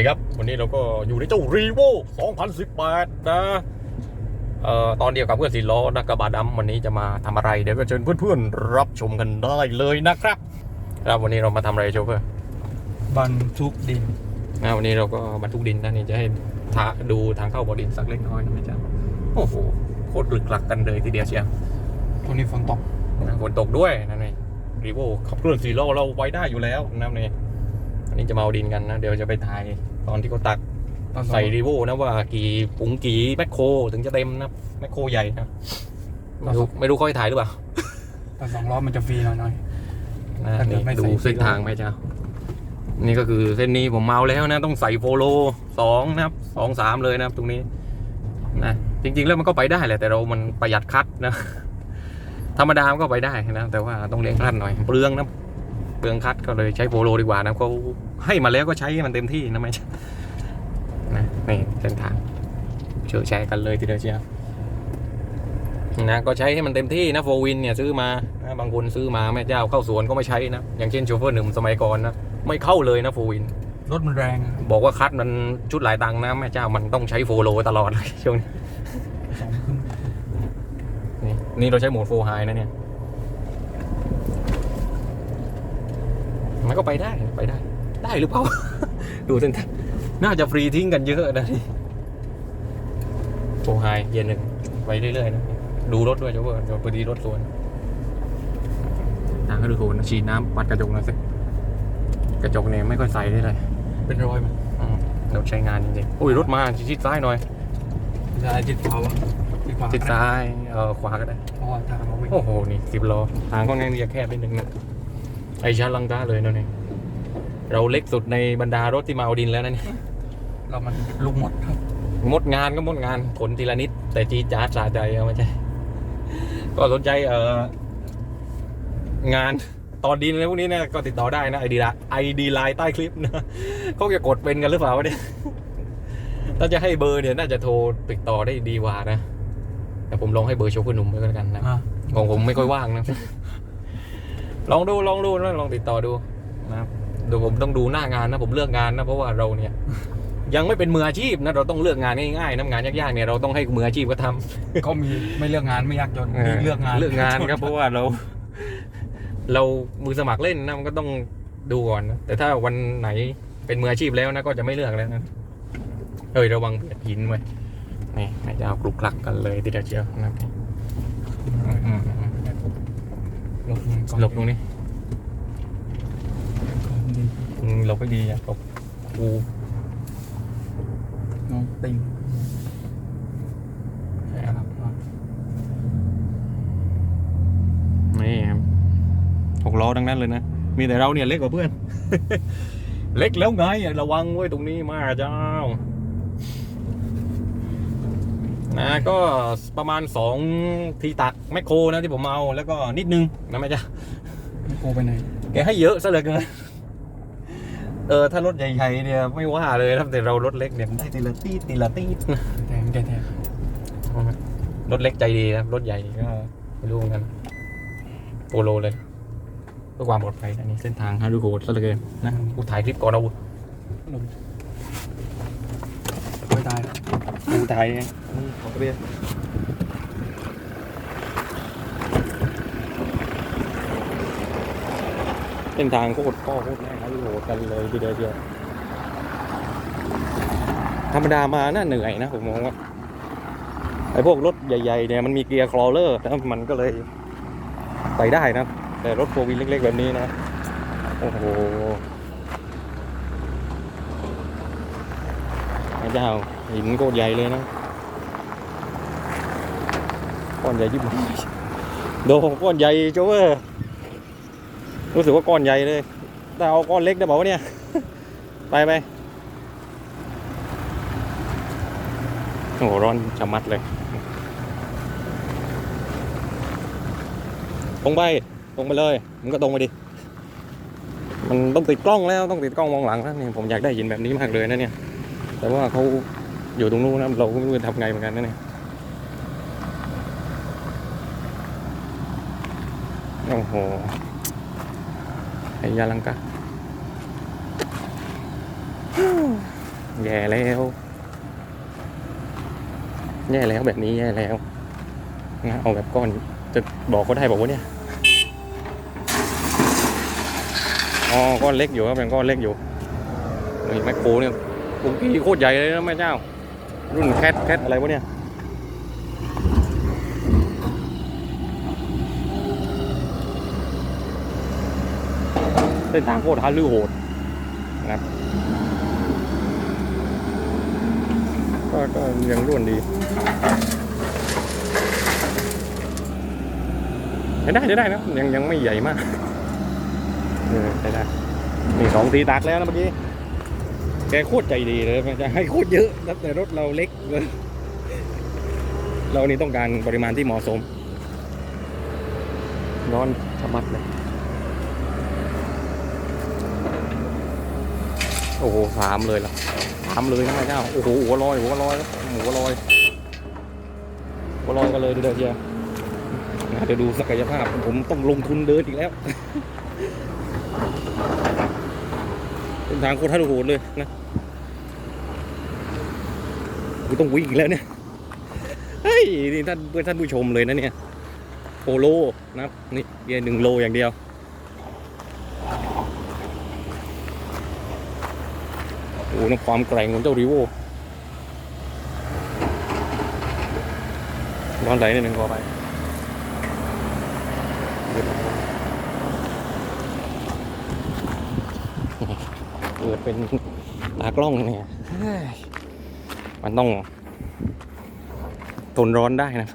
ดีครับ วันนี้เราก็อยู่ในเจ้า r ีโว2018 นะเอ่อตอนเดียวกับเพื่อนสีล้อนะกระบะดำวันนี้จะมาทำอะไร เดี๋ยวก็เชิญเพื่อนๆ รับชมกันได้เลยนะครับครับวันนี้เรามาทำอะไรโชเฟอร์บรรทุกดินนะวันนี้เราก็บรรทุกดินนะนี่จะให้ทาดูทางเข้าบ่อดินสักเล็กน้อยนะไม่จ้าโอ้โหโคตรลึกลักกันเลยทีเดียวเชียวตรงนี้ฝนตกนะฝนตกด้วยนะนี่รีโวขับเคลื่อนสี่ล้อเราไว้ได้อยู่แล้วนะนี่อันนี้จะมาเอาดินกันนะ เดี๋ยวจะไปถ่าย ตอนที่เขาตักตอนใส่รีโวนะว่ากี่ปุ๋งกี่แมคโครถึงจะเต็มนะแมคโครใหญ่นะไม่รู้ไม่รู้เขาให้ถ่ายหรือเปล่าตอนสองล้อมันจะฟรีหน่อยหน่อย นะถ้าเกิดนี่ไม่ใส่ ดูเส้นทางไหมเจ้านี่ก็คือเส้นนี้ผมเมาแล้วนะ ต้องใส่โฟโลสองนะครับสองสามเลยนะครับ ตรงนี้นะจริง ๆ แล้วมันก็ไปได้แหละแต่เรามันประหยัดคัดนะ ธรรมดามันก็ไปได้นะ แต่ว่าต้องเลี้ยงคัดหน่อยเปลืองนะ เปลืองคัดก็เลยใช้โฟโลดีกว่านะเขาให้มาแล้วก็ใช้ให้มันเต็มที่นะไม่ใช่นะนี่เส้นทางเชื่อแชร์กันเลยทีเดียวเชียวนะก็ใช้ให้มันเต็มที่นะโฟวินเนี่ยซื้อมานะบางคนซื้อมาแม่เจ้าเข้าสวนก็ไม่ใช้นะอย่างเช่นโชเฟอร์หนึ่งสมัยก่อนนะไม่เข้าเลยนะโฟวินรถมันแรงอะบอกว่าคัดมันชุดหลายตังค์นะแม่เจ้ามันต้องใช้โฟโลตลอดเลยช่วงนี้สองขึ้นนี่นี่เราใช้โหมดโฟไฮนะเนี่ย มันก็ไปได้ไปได้ ได้หรือเปล่า ดูเส้นทางน่าจะฟรีทิ้งกันเยอะนะนี่โฟไฮเย็นหนึ่งไปเรื่อยๆนะดูรถด้วยเจ้าเพื่อนเดี๋ยวพอดีรถสวนทางก็ดูโหนฉีดน้ำปัดกระจกหน่อยสิกระจกเนี่ยไม่ค่อยใสได้เลย เป็นรอยมันอืมรถใช้งานจริงๆอุ้ยรถมาชิดซ้ายหน่อยจะจิตขวาอะจิตขวาชิดซ้ายเออขวาก็ได้เพราะว่าทางเราวิ่งโอ้โหนี่สิบล้อทางค่อนข้างที่จะแคบนิดนึงนะ ไอชาลังกาเลยนะเนี่ยเราเล็กสุดในบรรดารถที่มาเอาดินแล้วนะเนี่ยเรามันลูกหมดครับหมดงานก็หมดงานขนทีละนิด แต่จีดจ้าดสาใจเอาไม่ใช่ก็สนใจเอ่องานตอนดินอะไรพวกนี้เนะก็ติดต่อได้นะไอดีละไอดีไลน์ใต้คลิปนะเขาจะกดเป็นกันหรือเปล่าวะเนี่ยถ้าจะให้เบอร์เนี่ยน่าจะโทรติดต่อได้ดีกว่านะแต่ผมลองให้เบอร์โชเฟอร์หนุ่มไปแล้วกันนะอะของผมไม่ค่อยว่างนะ ลองดูลองดูนะลองติดต่อดูนะครับเดี๋ยวผมต้องดูหน้างานนะผมเลือกงานนะเพราะว่าเราเนี่ย ยังไม่เป็นมืออาชีพนะเราต้องเลือกงานง่ายๆนะงานยากๆเนี่ยเราต้องให้มืออาชีพก็ทำเขามีไม่เลือกงานไม่ยากจนมีเลือกงานเลือกงานครับเพราะว่าเรา เรามือสมัครเล่นนะมันก็ต้องดูก่อนนะแต่ถ้าวันไหนเป็นมืออาชีพแล้วนะก็จะไม่เลือกแล้วนะเอ้ยระวังเบียดหินไว้นี่ให้จะเอากลุกคลักกันเลยทีเดียวเชียวนะครับอืมอืมอืม หลบมันก่อนหลบตรงนี้ดีอืมหลบไม่ดีอะหลบกูน้องติงใช่ครับอะนี่ครับหกล้อทั้งนั้นเลยนะ มีแต่เราเนี่ยเล็กกว่าเพื่อน เล็กแล้วไงอะระวังไว้ตรงนี้มากเจ้า นะก็ประมาณสองทีตักแมคโครนะที่ผมเอาแล้วก็นิดนึงนะแม่จ้าไม่โกไปไหนแกให้เยอะซะเหลือเกินเออถ้ารถใหญ่ๆเนี่ยไม่ว่าเลยครับแต่เรารถเล็กเนี่ยได้ทีละตีดทีละตีดแทงแกแทงรถเล็กใจดีนะครับรถใหญ่ก็ไม่รู้เหมือนกันโปโลเลยเพื่อความปลอดภัยอันนี้เส้นทางฮารุโกดซะเหลือเกินนะกูถ่ายคลิปก่อนเอาลงไม่ตาย กูถ่ายไงขอเรียนเส้นทางโคตรพ่อโคตรแม่ฮารุโกดกันเลยทีเดียวเดียวธรรมดามาน่าเหนื่อยนะผมมองว่าไอ้พวกรถใหญ่ๆเนี่ยมันมีเกียร์คลอเลอร์แล้วมันก็เลยไปได้นะ แต่รถโฟวินเล็กๆแบบนี้นะ โอ้โหพระ เจ้าหินโคตรใหญ่เลยนะก้อนใหญ่ยิบโดก้อนใหญ่โจเวอร์รู้สึกว่าก้อนใหญ่เลย แต่เอาก้อนเล็กได้บอกว่าเนี่ย ไปไปโอ้โหร้อนชะมัดเลยตรงไปตรงไปเลยมันก็ตรงไปดิ มันต้องติดกล้องแล้วต้องติดกล้องมองหลังแล้วนี่ผมอยากได้ยินแบบนี้มากเลยนะเนี่ย แต่ว่าเขาอยู่ตรงนู้นนะเราก็ไม่รู้จะทำไงเหมือนกันนะเนี่ยโอ้โหไอ้ยาลังกาแย่แล้ว แย่แล้วแบบนี้แย่แล้วนะเอาแบบก้อนจะบอกเขาได้บอกว่าเนี่ยอ๋อก้อนเล็กอยู่ครับเป็นก้อนเล็กอยู่นี่แมคโครเนี่ย ปุกกี้โคตรใหญ่เลยนะแม่เจ้า รุ่นแคทแคทอะไรวะเนี่ยเส้นทางโคตรฮาลือโหดนะครับก็ก็ยังร่วนดีใช้ได้ได้นะยังยังไม่ใหญ่มากเออได้นี่สองทีตักแล้วนะเมื่อกี้ แกโคตรใจดีเลยมันจะให้โคตรเยอะแต่รถเราเล็กเกินเรานี่ต้องการปริมาณที่เหมาะสมร้อนสะบัดเลย โอ้โหสามเลยล่ะสามเลยนะพระเจ้า โอ้โหหัวลอยหัวลอยหัวลอยหัวลอยกันเลยดูเดี๋ยวเชียร์นะเดี๋ยวดูศักยภาพ ผมต้องลงทุนเดินอีกแล้วเป็นทางโคตรท่าโหดเลยนะ กูต้องวิ่งแล้วเนี่ย เฮ้ย นี่ท่านเพื่อนท่านผู้ชมเลยนะเนี่ยโปโลนะครับนี่เกียร์หนึ่งโลอย่างเดียว โอ้โหนะความแกร่งของเจ้าริโวร้อนไหลนิดนึงขอไปเกิดเป็นตากล้องเนี่ย มันต้องทนร้อนได้นะ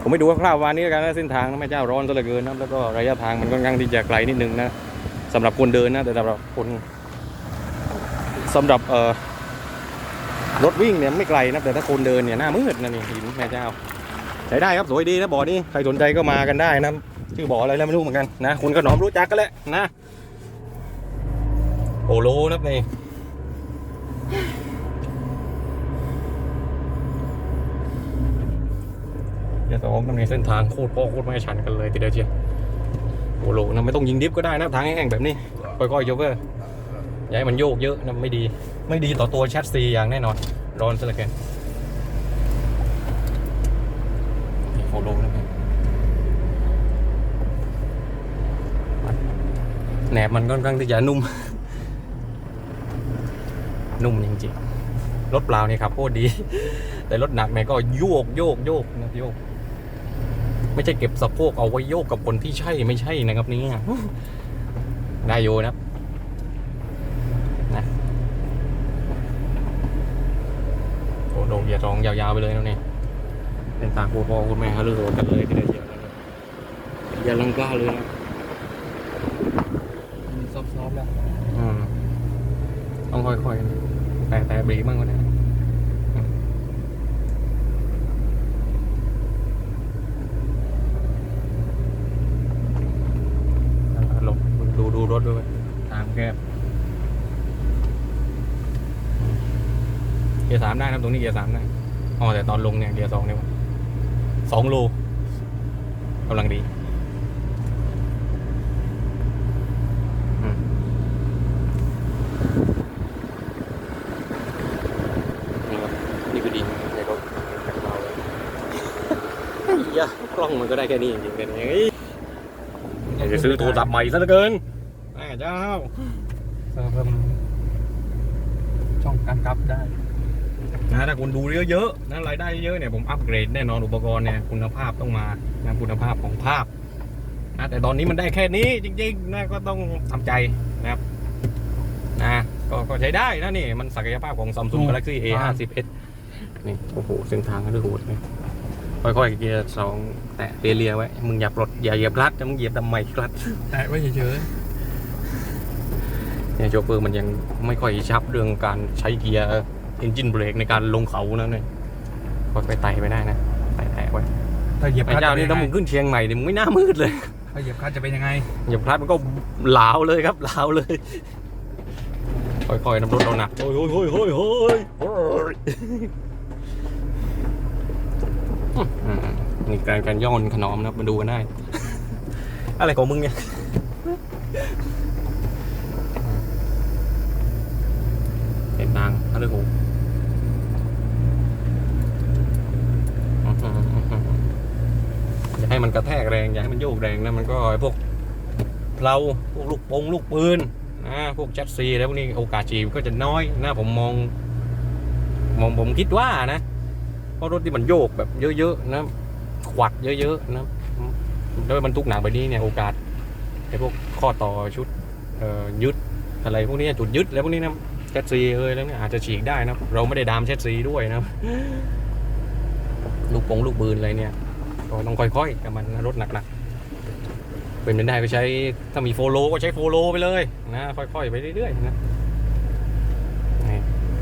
ผมไม่ดูคร่าวๆวันนี้แล้วกันนะเส้นทางนะแม่เจ้าร้อนซะเหลือเกินนะแล้วก็ระยะทางมันค่อนข้างที่จะไกลนิดนึงนะสำหรับคนเดินนะแต่สำหรับคนสำหรับเอ่อรถวิ่งเนี่ยไม่ไกลนะแต่ถ้าคนเดินเนี่ยหน้ามืดนะนี่หินแม่เจ้าใช้ได้ครับสวยดีนะบ่อนี้ใครสนใจก็มากันได้นะชื่อบ่ออะไรแล้วไม่รู้เหมือนกันนะคุณขนอมรู้จักกันแหละนะ โอโลนะนี่อย่าสองกันในเส้นทางโคตรพ่อโคตรไม่ชันกันเลยทีเดียวเชียวโอ้โหนะไม่ต้องยิงดิฟก็ได้นะทางแห้งๆแบบนี้ค่อยๆโยกเกอร์อย่าให้มันโยกเยอะนะไม่ดีไม่ดีต่อตัวแชทซีอย่างแน่นอนร้อนซะเหลือเกินโฟโลนะครับแหนบมันค่อนข้างที่จะนุ่ม นุ่มจริงๆ รถเปล่านี่ครับโคตรดี แต่รถหนักเนี่ยก็โยกโยกโยกนะโยก ไม่ใช่เก็บสะโพกเอาไว้โยกกับคนที่ใช่ไม่ใช่นะครับเนี่ยได้โยนะครับนะโอ้โดงอย่าร้องยาวๆไปเลยนะเนี่ยเป็นตาโคตรพ่อโคตรแม่ฮะเลือกันเลยทีเดียวเชียวนะอย่าลังกล้าเลยนะมีซอฟต์ๆแล้วอืม ต้องค่อยๆแต่แต่เบรกบ้างก็ได้หลบดูดูรถด้วยทางแคบเกียร์สามได้นะตรงนี้เกียร์สามได้อ๋อแต่ตอนลงเนี่ยเกียร์สองเนี่ยสองโลกำลังดีอืม นี่ครับนี่คือดินในรถแท็กเราเลยเฮ้ยยะกล้อง มันก็ได้แค่นี้จริงๆกันเฮ้ยอยากจะซื้อโทรศัพท์ใหม่ซะเหลือเกินแม่เจ้าเพิ่มช่องการกลับได้นะถ้าคุณดูเยอะๆนะรายได้เยอะๆเนี่ยผมอัปเกรดแน่นอนอุปกรณ์เนี่ยคุณภาพต้องมานะคุณภาพของภาพนะแต่ตอนนี้มันได้แค่นี้จริงๆนะก็ต้องทำใจนะครับนะก็ก็ใช้ได้นะนี่ มันศักยภาพของ Samsung อืม Galaxy A 5 0 S นี่โอ้โห เส้นทางก็ดูโหดเลย ค่อยๆเกียร์สองแตะเลียๆไว้ มึงอย่าปลดอย่าเหยียบคลัตช์นะมึงเหยียบทำไมคลัตช์แตะไว้เฉยเนี่ยโชเฟอร์มันยังไม่ค่อยชับเรื่องการใช้เกียร์เอนจินเบรกในการลงเขานะเนี่ยค่อยๆไต่ไปได้นะไต่แตะไว้ๆถ้าเหยียบไอ้คลัตช์เจ้าจะเป็นี่นถ้ายังมึไงงขึ้นเชียงใหม่เนี่ยมึงไม่น่ามืดเลยถ้าเหยียบคลัตช์จะเป็นยังไงเหยียบคลัตช์มันก็หลาวเลยครับหลาวเลยค่อยๆน้ำรถเราหนักโอ้ยโอ้ยโอ้ยโอ้ยโอ้ยโอ้ยอืม นี่การการย่อนขนอมนะครับมาดูกันได้ อะไรของมึงเนี่ยเป็นทางทะเลหูอย่าให้มันกระแทกแรง อย่าให้มันโยกแรงนะมันก็ไอ้พวกเราพวกลูกปงลูกปืนนะพวกแจ็ตซีแล้วพวกนี้โอกาสจีบก็จะน้อยนะผมมอง มองผมคิดว่านะเพ ราะรถที่มันโยกแบบเยอะๆนะขวัดเยอะๆนะแล้วมันทุกหนักแบบนี้เนี่ยโอกาสไอ้พวกข้อต่อชุดยึดอะไรพวกนี้จุดยึดแล้วพวกนี้นะแชสซีเอ้ยแล้วเนี่ยอาจจะฉีกได้นะเราไม่ได้ดามแชสซีด้วยนะลูกปงลูกปืนอะไรเนี่ยก็ต้องค่อยๆกับมันรถหนักๆเป็นไปได้ก็ใช้ถ้ามีโฟโลก็ใช้โฟโลไปเลยนะค่อยๆไปเรื่อยๆนะ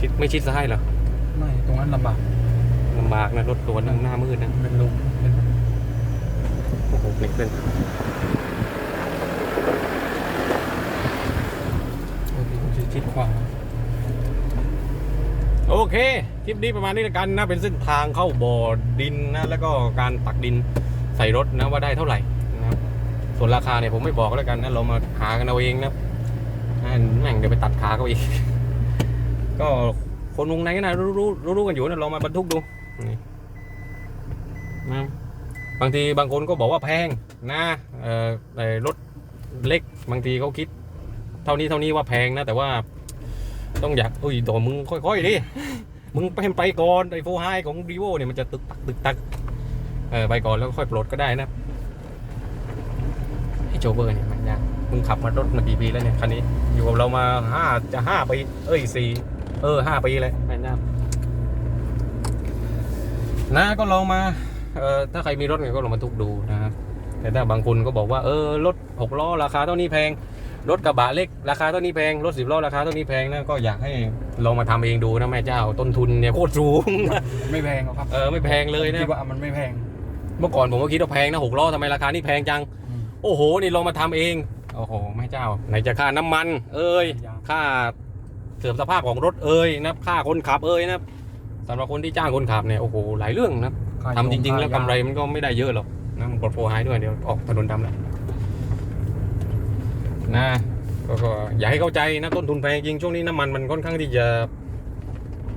ชิดไม่ชิดซ้ายเหรอไม่ตรงนั้นลำบาก ลำบากนะรถตัวนั้นหน้ามืดนะเป็นลุมเป็นโอ้โหเล็กเป็นโอ้โหชิดขวาโอเค คลิปนี้ประมาณนี้ละกันนะ เป็นเส้นทางเข้าบ่อดินนะ แล้วก็การตักดินใส่รถนะว่าได้เท่าไหร่นะครับส่วนราคาเนี่ยผมไม่บอกแล้วกันนะเรามาหากันเอาเองนะอ่าแม่งเดี๋ยวไปตัดขาเขาอีก ก็คนวงในก็นะรู้รู้รู้รู้กันอยู่นะลองมาบรรทุกดู นี่นะบางทีบางคนก็บอกว่าแพงนะเออรถเล็กบางทีเขาคิด เท่านี้เท่านี้ว่าแพงนะ แต่ว่าต้องอยากอุ้ยตัวมึงค่อยๆดิมึงไปไปก่อนไอโฟไฮของรีโวเนี่ยมันจะตึกตักตึกตักเออไปก่อนแล้วค่อยปลดก็ได้นะไอโจเบอร์เนี่ยมันยากมึงขับมารถมากี่ปีแล้วเนี่ยคันนี้ อยู่กับเรามาห้าจะห้าปีเอ้ยสี่เออห้าปีเลยแม่นยา นะก็ลองมาเออถ้าใครมีรถเนี่ยก็ลองมาทุกดูนะครับแต่ถ้าบางคนก็บอกว่าเออรถหกล้อราคาเท่านี้แพง รถกระบะเล็กราคาเท่านี้แพงรถสิบล้อราคาเท่านี้แพงนะก็อยากให้ลองมาทำเองดูนะแม่เจ้าต้นทุนเนี่ยโคตรสูงไม่แพงหรอกครับเออไม่แพงเลยนะคิดว่ามันไม่แพง เมื่อก่อนผมก็คิดว่าแพงนะหกล้อทำไมราคานี่แพงจังอืมโอ้โหนี่ลองมาทำเองโอ้โหแม่เจ้าไหนจะค่าน้ำมัน เอ้ยยาวค่าเสื่อมสภาพของรถเอ้ยนะค่าคนขับเอ้ยนะ สำหรับคนที่จ้างคนขับเนี่ยโอ้โหหลายเรื่องนะค่าทำจริง ๆ แล้วค่ายากำไรมันก็ไม่ได้เยอะหรอกนะมันกดโฟร์ไฮด้วยเดี๋ยวออกถนนดำแล้วนะก็ก็อย่าให้เข้าใจนะต้นทุนแพงจริงช่วงนี้น้ำมันมันค่อนข้างที่จะ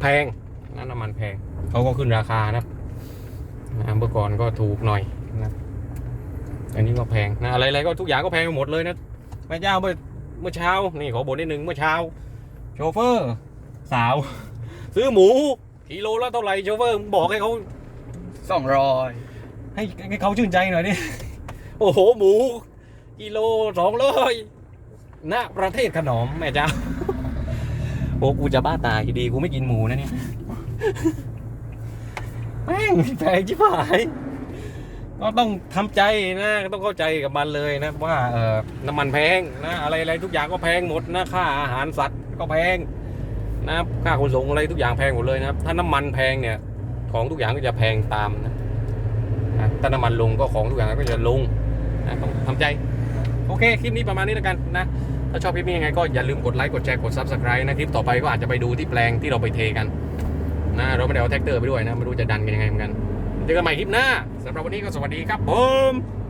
แพงนะน้ำมันแพงเขาก็ขึ้นราคานะนะเมื่อก่อนก็ถูกหน่อยนะอันนี้ก็แพงนะอะไรๆก็ทุกอย่างก็แพงไปหมดเลยนะแม่เจ้าเมื่อเมื่อเช้านี่ขอบ่นนิดนึงเมื่อเช้า โชเฟอร์ สาว ซื้อหมู กิโลละเท่าไหร่โชเฟอร์มึงบอกให้เขาสองร้อยให้ให้เขาชื่นใจหน่อยดิ โอ้โหหมู กิโลสองร้อยณประเทศขนอมแม่เจ้าโอ้กูจะบ้าตายดีกูไม่กินหมูนะเนี่ยแม่งแพงชิบหายก็ต้องทำใจนะต้องเข้าใจกับมันเลยนะว่าเออน้ำมันแพงนะอะไรอะไรทุกอย่างก็แพงหมดนะค่าอาหารสัตว์ก็แพง นะค่าขนส่งอะไรทุกอย่างแพงหมดเลยนะครับ ถ้าน้ำมันแพงเนี่ย ของทุกอย่างก็จะแพงตามนะนะถ้าน้ำมันลงก็ของทุกอย่างก็จะลงนะต้องทำใจ โอเค คลิปนี้ประมาณนี้แล้วกันนะ ถ้าชอบคลิปนี้ยังไงก็อย่าลืมกดไลค์ กดแชร์ กด Subscribe นะ คลิปต่อไปก็อาจจะไปดูที่แปลงที่เราไปเทกันนะเราไม่ได้เอาแท็กเตอร์ไปด้วยนะ ไม่รู้จะดันกันยังไงเหมือนกัน เจอกันใหม่คลิปหน้าสำหรับวันนี้ก็สวัสดีครับผม